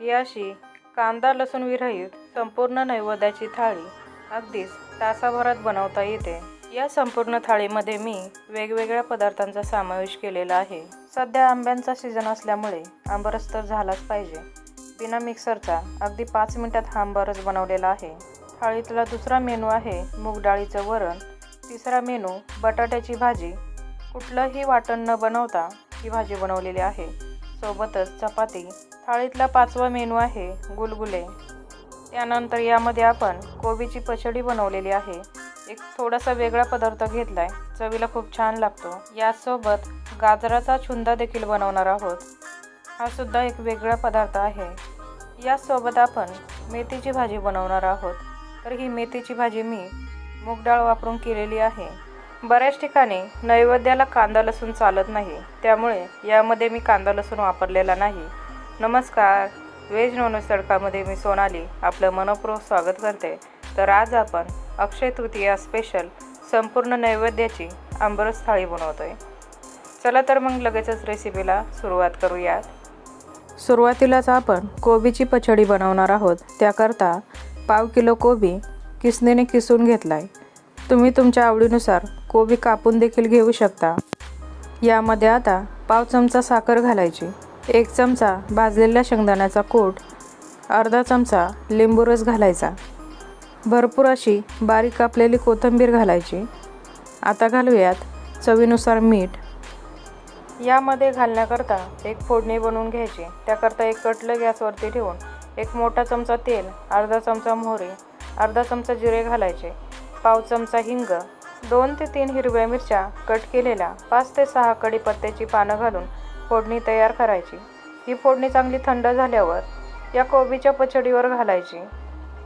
ही अशी कांदा लसूण विरहित संपूर्ण नैवेद्याची थाळी अगदीच तासाभरात बनवता येते. या संपूर्ण थाळीमध्ये मी वेगवेगळ्या पदार्थांचा समावेश केलेला आहे. सध्या आंब्यांचा सीझन असल्यामुळे आंबरस तर झालाच पाहिजे. बिना मिक्सरचा अगदी पाच मिनिटात हा आंबरस बनवलेला आहे. थाळीतला दुसरा मेनू आहे मूग डाळीचं वरण. तिसरा मेनू बटाट्याची भाजी. कुठलंही वाटण न बनवता ही भाजी बनवलेली आहे. सोबतच चपाती थाळीतला पाचवा मेनू आहे गुलगुले. त्यानंतर यामध्ये आपण कोबीची पचडी बनवलेली आहे. एक थोडासा वेगळा पदार्थ घेतला आहे चवीला खूप छान लागतो. यासोबत गाजराचा छुंदा देखील बनवणार आहोत. हा सुद्धा एक वेगळा पदार्थ आहे. यासोबत आपण मेथीची भाजी बनवणार आहोत. तर ही मेथीची भाजी मी मूगडाळ वापरून केलेली आहे. बऱ्याच ठिकाणी नैवेद्याला कांदा लसूण चालत नाही. त्यामुळे यामध्ये मी कांदा लसूण वापरलेला नाही. नमस्कार. वेज नॉनव्हेज तडकामध्ये मी सोनाली. आपलं मनपूर्वक स्वागत करते. तर आज आपण अक्षय तृतीया स्पेशल संपूर्ण नैवेद्याची आंबरस थाळी आहे चला तर मग लगेचच रेसिपीला सुरुवात करूयात. सुरुवातीलाच आपण कोबीची पचडी बनवणार आहोत. त्याकरता पाव किलो कोबी किसणीने किसून घेतला आहे तुम्ही तुमच्या आवडीनुसार कोबी कापून देखील घेऊ शकता. यामध्ये आता पाव चमचा साखर घालायची. एक चमचा भाजलेल्या शेंगदाण्याचा कूट अर्धा चमचा लिंबू रस घालायचा. भरपूर अशी बारीक कापलेली कोथिंबीर घालायची. आता घालूयात चवीनुसार मीठ. यामध्ये घालण्याकरता एक फोडणी बनवून घ्यायची. त्याकरता एक कटलं गॅसवरती ठेवून एक मोठा चमचा तेल अर्धा चमचा मोहरी अर्धा चमचा जिरे घालायचे. पाव चमचा हिंग दोन ते तीन हिरव्या मिरच्या कट केलेल्या पाच ते सहा कढीपत्त्याची पानं घालून फोडणी तयार करायची. ही फोडणी चांगली थंड झाल्यावर या कोबीच्या पचडीवर घालायची.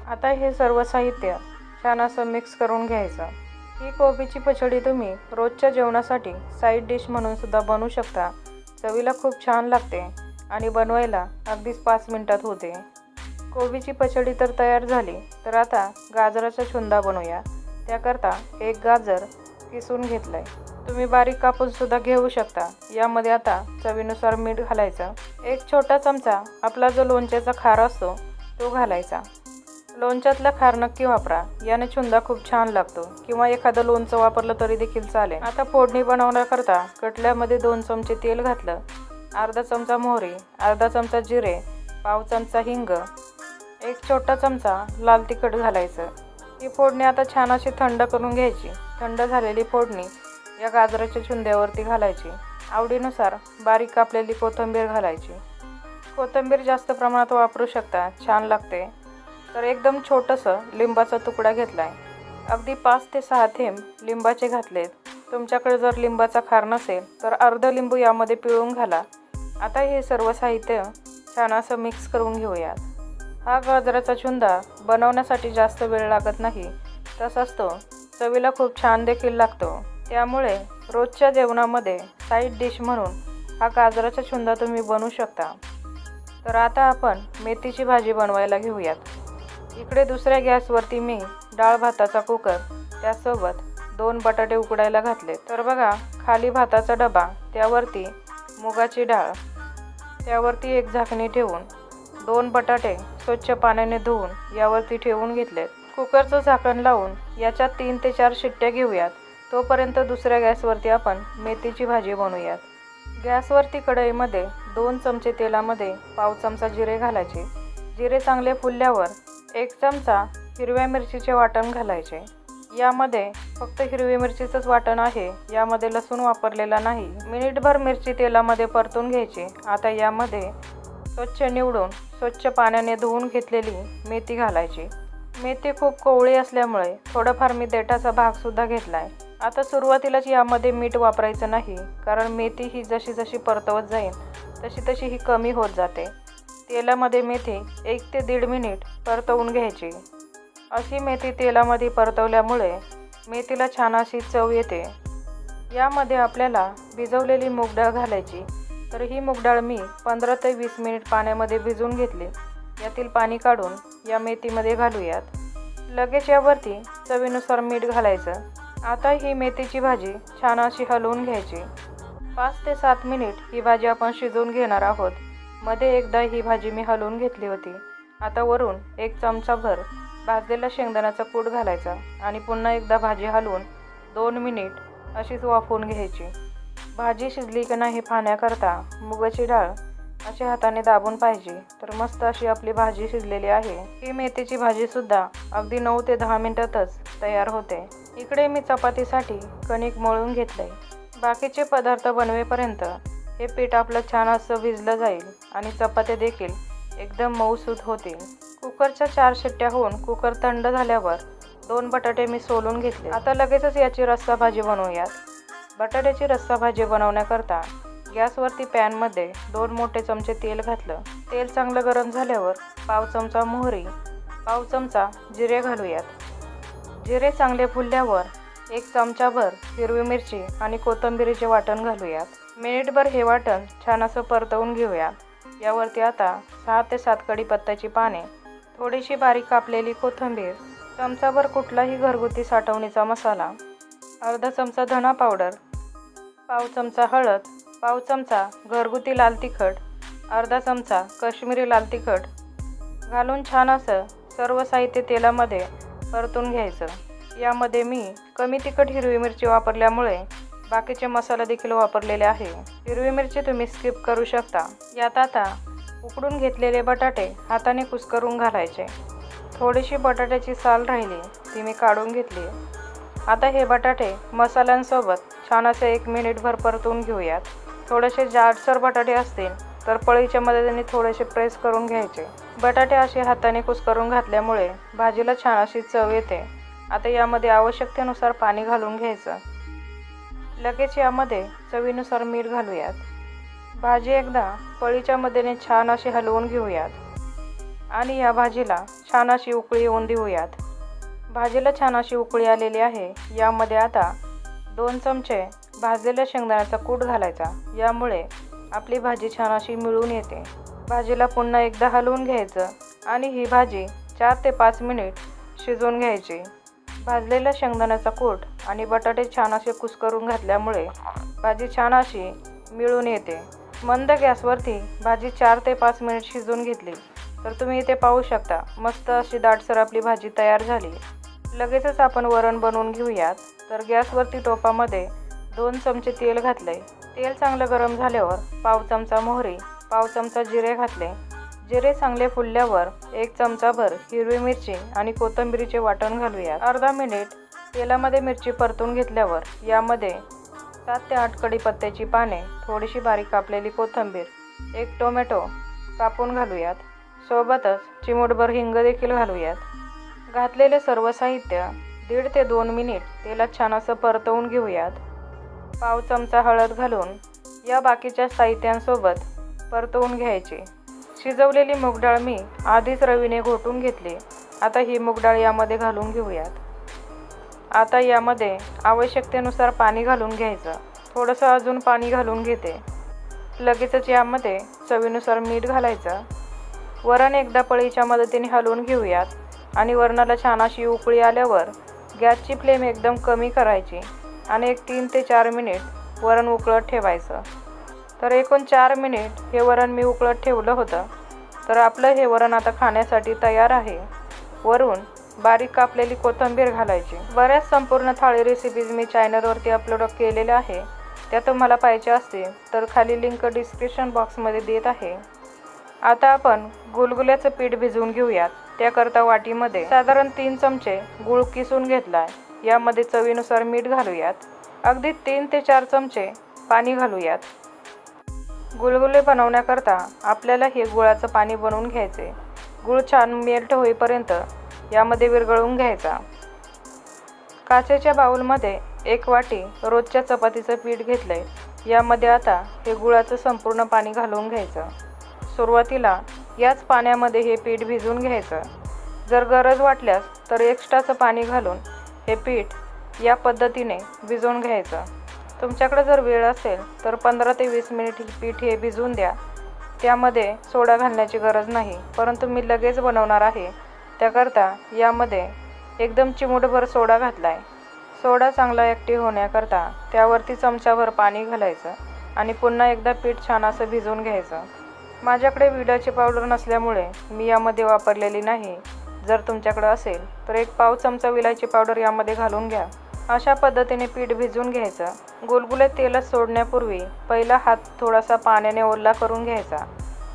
आता हे सर्व साहित्य छान असं मिक्स करून घ्यायचं. ही कोबीची पचडी तुम्ही रोजच्या जेवणासाठी साईड डिश म्हणून सुद्धा बनवू शकता. चवीला खूप छान लागते आणि बनवायला अगदीच पाच मिनटात होते. कोबीची पचडी तर तयार झाली तर आता गाजराचा छुंदा बनवूया. त्याकरता एक गाजर किसून घेतलं आहे तुम्ही बारीक कापूनसुद्धा घेऊ शकता. यामध्ये आता चवीनुसार मीठ घालायचं. एक छोटा चमचा आपला जो लोणच्याचा खार असतो तो घालायचा. लोणच्यातला खार नक्की वापरा. याने छुंदा खूप छान लागतो. किंवा एखादं लोणचं वापरलं तरी देखील चालेल. आता फोडणी बनवण्याकरता कटल्यामध्ये दोन चमचे तेल घातलं. अर्धा चमचा मोहरी अर्धा चमचा जिरे पाव चमचा हिंग एक छोटा चमचा लाल तिखट घालायचं. ही फोडणी आता छान अशी थंड करून घ्यायची. थंड झालेली फोडणी या गाजराच्या चुंद्यावरती घालायची. आवडीनुसार बारीक कापलेली कोथिंबीर घालायची. कोथिंबीर जास्त प्रमाणात वापरू शकता. छान लागते. तर एकदम छोटंसं लिंबाचा तुकडा घेतला आहे अगदी पाच ते सहा थेंब लिंबाचे घातलेत. तुमच्याकडे जर लिंबाचा खार नसेल तर अर्ध लिंबू यामध्ये पिळून घाला. आता हे सर्व साहित्य छान असं मिक्स करून घेऊयात. हा गाजराचा चुंदा बनवण्यासाठी जास्त वेळ लागत नाही. तसाच तो चवीला खूप छान देखील लागतो. त्यामुळे रोजच्या जेवणामध्ये साईड डिश म्हणून हा गाजराचा चुंदा तुम्ही बनवू शकता. तर आता आपण मेथीची भाजी बनवायला घेऊयात. इकडे दुसऱ्या गॅसवरती मी डाळ भाताचा कुकर त्यासोबत दोन बटाटे उकडायला घातले. तर बघा खाली भाताचा डबा त्यावरती मुगाची डाळ त्यावरती एक झाकणी ठेवून दोन बटाटे स्वच्छ पाण्याने धुवून यावरती ठेवून घेतलेत. कुकरचं झाकण लावून याच्यात तीन ते चार शिट्ट्या घेऊयात. तोपर्यंत दुसऱ्या गॅसवरती आपण मेथीची भाजी बनवूयात. गॅसवरती कढईमध्ये दोन चमचे तेलामध्ये पाव चमचा जिरे घालायचे. जिरे चांगले फुलल्यावर एक चमचा हिरव्या मिरचीचे वाटण घालायचे. यामध्ये फक्त हिरवी मिरचीचंच वाटण आहे. यामध्ये लसूण वापरलेला नाही. मिनिटभर मिरची तेलामध्ये परतून घ्यायची. आता यामध्ये स्वच्छ निवडून स्वच्छ पाण्याने धुवून घेतलेली मेथी घालायची. मेथी खूप कोवळी असल्यामुळे थोडाफार मी देठाचा भागसुद्धा घेतला आहे आता सुरुवातीलाच यामध्ये मीठ वापरायचं नाही कारण मेथी ही जशी जशी परतवत जाईल तशी तशी ही कमी होत जाते. तेलामध्ये मेथी एक ते दीड मिनिट परतवून घ्यायची. अशी मेथी तेलामध्ये परतवल्यामुळे मेथीला छान अशी चव येते. यामध्ये आपल्याला भिजवलेली मूग डाळ घालायची. तर ही मूगडाळ मी पंधरा ते वीस मिनिट पाण्यामध्ये भिजवून घेतली. यातील पाणी काढून या मेथीमध्ये घालूयात. लगेच यावरती चवीनुसार मीठ घालायचं. आता ही मेथीची भाजी छान अशी हलवून घ्यायची. पाच ते सात मिनिट ही भाजी आपण शिजवून घेणार आहोत. मध्ये एकदा ही भाजी मी हलवून घेतली होती. आता वरून एक चमचाभर भाजलेला शेंगदाण्याचा कूट घालायचा आणि पुन्हा एकदा भाजी हलवून दोन मिनिट अशीच वाफवून घ्यायची. भाजी शिजली की नाही पाहण्याकरता मुगाची डाळ अशी हाताने दाबून पाहिजे. तर मस्त अशी आपली भाजी शिजलेली आहे. ही मेथीची भाजी सुद्धा अगदी नऊ ते दहा मिनिटातच तयार होते. इकडे मी चपातीसाठी कणिक मळून घेतले बाकीचे पदार्थ बनवेपर्यंत हे पीठ आपलं छान असं भिजलं जाईल आणि चपात्या देखील एकदम मऊसूत होतील. कुकरच्या चार शिट्ट्या होऊन कुकर थंड झाल्यावर दोन बटाटे मी सोलून घेतले. आता लगेचच याची रस्सा भाजी बनवूयात. बटाट्याची रस्सा भाजी बनवण्याकरता गॅसवरती पॅनमध्ये दोन मोठे चमचे तेल घातलं. तेल चांगलं गरम झाल्यावर पाव चमचा मोहरी पाव चमचा जिरे घालूयात. जिरे चांगले फुलल्यावर एक चमचाभर हिरवी मिरची आणि कोथिंबिरीचे वाटण घालूयात. मिनिटभर हे वाटण छान असं परतवून घेऊयात यावरती आता सहा ते सात कढीपत्त्याची पाने थोडीशी बारीक कापलेली कोथिंबीर चमचाभर कुठलाही घरगुती साठवणीचा मसाला अर्धा चमचा धणा पावडर पाव चमचा हळद पाव चमचा घरगुती लाल तिखट अर्धा चमचा काश्मीरी लाल तिखट. घालून छान असं सर्व साहित्य तेलामध्ये परतून घ्यायचं. यामध्ये मी कमी तिखट हिरवी मिरची वापरल्यामुळे बाकीचे मसाला देखील वापरलेले आहे. हिरवी मिरची तुम्ही स्किप करू शकता. यात आता उकडून घेतलेले बटाटे हाताने कुस्करून घालायचे. थोडीशी बटाट्याची साल राहिली ती मी काढून घेतली. आता हे बटाटे मसाल्यांसोबत छान असे एक मिनिटभर परतून घेऊयात. थोडेसे जाडसर बटाटे असतील तर पळीच्या मदतीने थोडेसे प्रेस करून घ्यायचे. बटाटे असे हाताने कुस्करून घातल्यामुळे भाजीला छान अशी चव येते. आता यामध्ये आवश्यकतेनुसार पाणी घालून घ्यायचं. लगेच यामध्ये चवीनुसार मीठ घालूयात. भाजी एकदा पळीच्या मदतीने छान अशी हलवून घेऊयात. आणि या भाजीला छान अशी उकळी येऊन देऊयात. भाजीला छान अशी उकळी आलेली आहे. यामध्ये आता दोन चमचे भाजलेल्या शेंगदाण्याचा कूट घालायचा. यामुळे आपली भाजी छान अशी मिळून येते. भाजीला पुन्हा एकदा हलवून घ्यायचं आणि ही भाजी चार ते पाच मिनिट शिजवून घ्यायची. भाजलेल्या शेंगदाण्याचा कूट आणि बटाटे छान असे कुस्करून घातल्यामुळे भाजी छान अशी मिळून येते. मंद गॅसवरती भाजी चार ते पाच मिनिट शिजवून घेतली तर तुम्ही इथे पाहू शकता मस्त अशी दाटसर आपली भाजी तयार झाली. लगेचच आपण वरण बनवून घेऊयात. तर गॅसवरती टोपामध्ये दोन चमचे तेल घातले तेल चांगलं गरम झाल्यावर पाव चमचा मोहरी पाव चमचा जिरे घातले. जिरे चांगले फुलल्यावर एक चमचाभर हिरवी मिरची आणि कोथिंबिरीचे वाटण घालूया अर्धा मिनिट तेलामध्ये मिरची परतून घेतल्यावर यामध्ये सात ते आठ कढीपत्त्याची पाने थोडीशी बारीक कापलेली कोथिंबीर एक टोमॅटो कापून घालूयात. सोबतच चिमूटभर हिंग देखील घालूयात. घातलेले सर्व साहित्य दीड ते दोन मिनिट तेलात छान असं परतवून घेऊयात. पाव चमचा हळद घालून या बाकीच्या साहित्यांसोबत परतवून घ्यायची. शिजवलेली मूगडाळ मी आधीच रवीने घोटून घेतली. आता ही मूगडाळ यामध्ये घालून घेऊयात. आता यामध्ये आवश्यकतेनुसार पाणी घालून घ्यायचं. थोडंसं अजून पाणी घालून घेते. लगेचच यामध्ये चवीनुसार मीठ घालायचं. वरण एकदा पळीच्या मदतीने हलवून घेऊयात. आणि वरणाला छान अशी उकळी आल्यावर गॅसची फ्लेम एकदम कमी करायची आणि एक तीन ते चार मिनिट वरण उकळत ठेवायचं. तर एकूण चार मिनिट हे वरण मी उकळत ठेवलं होतं. तर आपलं हे वरण आता खाण्यासाठी तयार आहे. वरून बारीक कापलेली कोथिंबीर घालायची. बऱ्याच संपूर्ण थाळी रेसिपीज मी चॅनलवरती अपलोड केलेल्या आहे. त्या तुम्हाला पाहिजे असतील तर खाली लिंक डिस्क्रिप्शन बॉक्समध्ये देत आहे. आता आपण गुलगुल्याचं पीठ भिजवून घेऊयात. त्याकरता वाटीमध्ये साधारण तीन चमचे गूळ किसून घेतला यामध्ये चवीनुसार मीठ घालूयात. अगदी तीन ते चार चमचे पाणी घालूयात. गुलगुले बनवण्याकरता आपल्याला हे गुळाचं पाणी बनवून घ्यायचे. गुळ छान मेल्ट होईपर्यंत यामध्ये विरघळवून घ्यायचा. काचेच्या बाऊलमध्ये एक वाटी रोजच्या चपातीचं पीठ घेतलंय. यामध्ये आता हे गुळाचं संपूर्ण पाणी घालून घ्यायचं. सुरुवातीला याच पाण्यामध्ये हे पीठ भिजवून घ्यायचं. जर गरज वाटल्यास तर एक्स्ट्राचं पाणी घालून हे पीठ या पद्धतीने भिजवून घ्यायचं. तुमच्याकडे जर वेळ असेल तर पंधरा ते वीस मिनिट पीठ हे भिजवून द्या. त्यामध्ये सोडा घालण्याची गरज नाही परंतु मी लगेच बनवणार आहे. त्याकरता यामध्ये एकदम चिमूटभर सोडा घातला आहे सोडा चांगला ॲक्टिव्ह होण्याकरता त्यावरती चमचाभर पाणी घालायचं आणि पुन्हा एकदा पीठ छान असं भिजवून घ्यायचं. माझ्याकडे विडाची पावडर नसल्यामुळे मी यामध्ये वापरलेली नाही. जर तुमच्याकडं असेल तर एक पाव चमचा विलायची पावडर यामध्ये घालून घ्या. अशा पद्धतीने पीठ भिजवून घ्यायचं. गुलगुले तेलात सोडण्यापूर्वी पहिला हात थोडासा पाण्याने ओला करून घ्यायचा.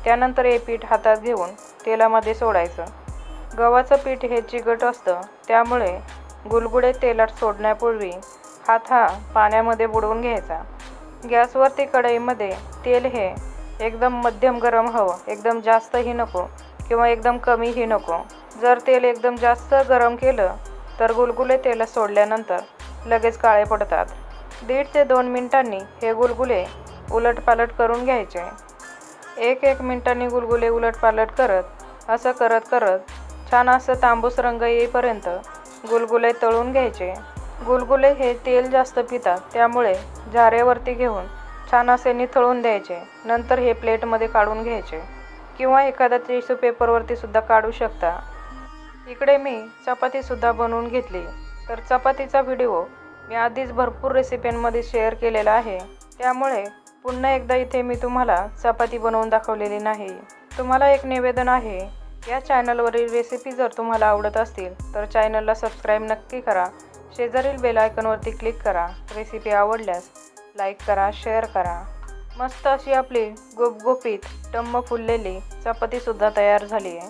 त्यानंतर हे पीठ हातात घेऊन तेलामध्ये सोडायचं. गव्हाचं पीठ हे चिकट असतं त्यामुळे गुलगुडे तेलात सोडण्यापूर्वी हात हा पाण्यामध्ये बुडवून घ्यायचा. गॅसवरती कढईमध्ये तेल हे एकदम मध्यम गरम हवं एकदम जास्तही नको किंवा एकदम कमीही नको. जर तेल एकदम जास्त गरम केलं तर गुलगुले तेल सोडल्यानंतर लगेच काळे पडतात. दीड ते दोन मिनिटांनी हे गुलगुले उलटपालट करून घ्यायचे. एक एक मिनिटांनी गुलगुले उलटपालट करत असं करत करत छान असं तांबूस रंग येईपर्यंत गुलगुले तळून घ्यायचे. गुलगुले हे तेल जास्त पितात त्यामुळे झारेवरती घेऊन छान असे निथळून द्यायचे. नंतर हे प्लेटमध्ये काढून घ्यायचे. किंवा एखाद्या टिश्यू पेपरवरती सुद्धा काढू शकता. इकडे मी चपातीसुद्धा बनवून घेतली. तर चपातीचा व्हिडिओ मी आधीच भरपूर रेसिपींमध्ये शेअर केलेला आहे. त्यामुळे पुन्हा एकदा इथे मी तुम्हाला चपाती बनवून दाखवलेली नाही. तुम्हाला एक निवेदन आहे. या चॅनलवरील रेसिपी जर तुम्हाला आवडत असतील तर चॅनलला सबस्क्राईब नक्की करा. शेजारील बेल आयकॉनवरती क्लिक करा. रेसिपी आवडल्यास लाईक करा शेअर करा. मस्त अशी आपली गुपगुपीत टम्म फुललेली चपातीसुद्धा तयार झाली आहे.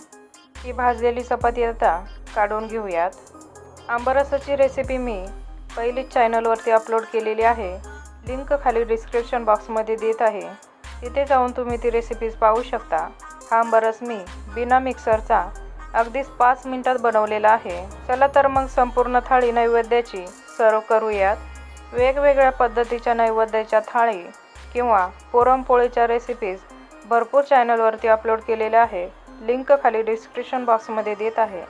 ही भाजलेली चपाती आता काढून घेऊयात. आंबरसाची रेसिपी मी पहिलीच चॅनलवरती अपलोड केलेली आहे. लिंक खाली डिस्क्रिप्शन बॉक्समध्ये देत आहे. तिथे जाऊन तुम्ही ती रेसिपीज पाहू शकता. हा आंबरस मी बिना मिक्सरचा अगदीच पाच मिनटात बनवलेला आहे. चला तर मग संपूर्ण थाळी नैवेद्याची सर्व करूयात. वेगवेगळ्या पद्धतीच्या नैवेद्याच्या थाळी किंवा पुरणपोळीच्या रेसिपीज भरपूर चॅनलवरती अपलोड केलेल्या आहे. लिंक खाली डिस्क्रिप्शन बॉक्समध्ये देत आहे.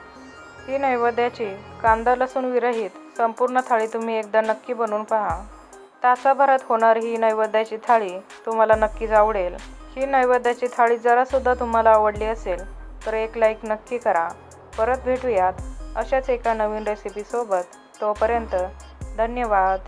ही नैवेद्याची कांदा लसूण विरहित संपूर्ण थाळी तुम्ही एकदा नक्की बनवून पहा. तासाभरात होणारी ही नैवेद्याची थाळी तुम्हाला नक्कीच आवडेल. ही नैवेद्याची थाळी जरासुद्धा तुम्हाला आवडली असेल तर एक लाईक नक्की करा. परत भेटूयात अशाच एका नवीन रेसिपीसोबत तोपर्यंत धन्यवाद.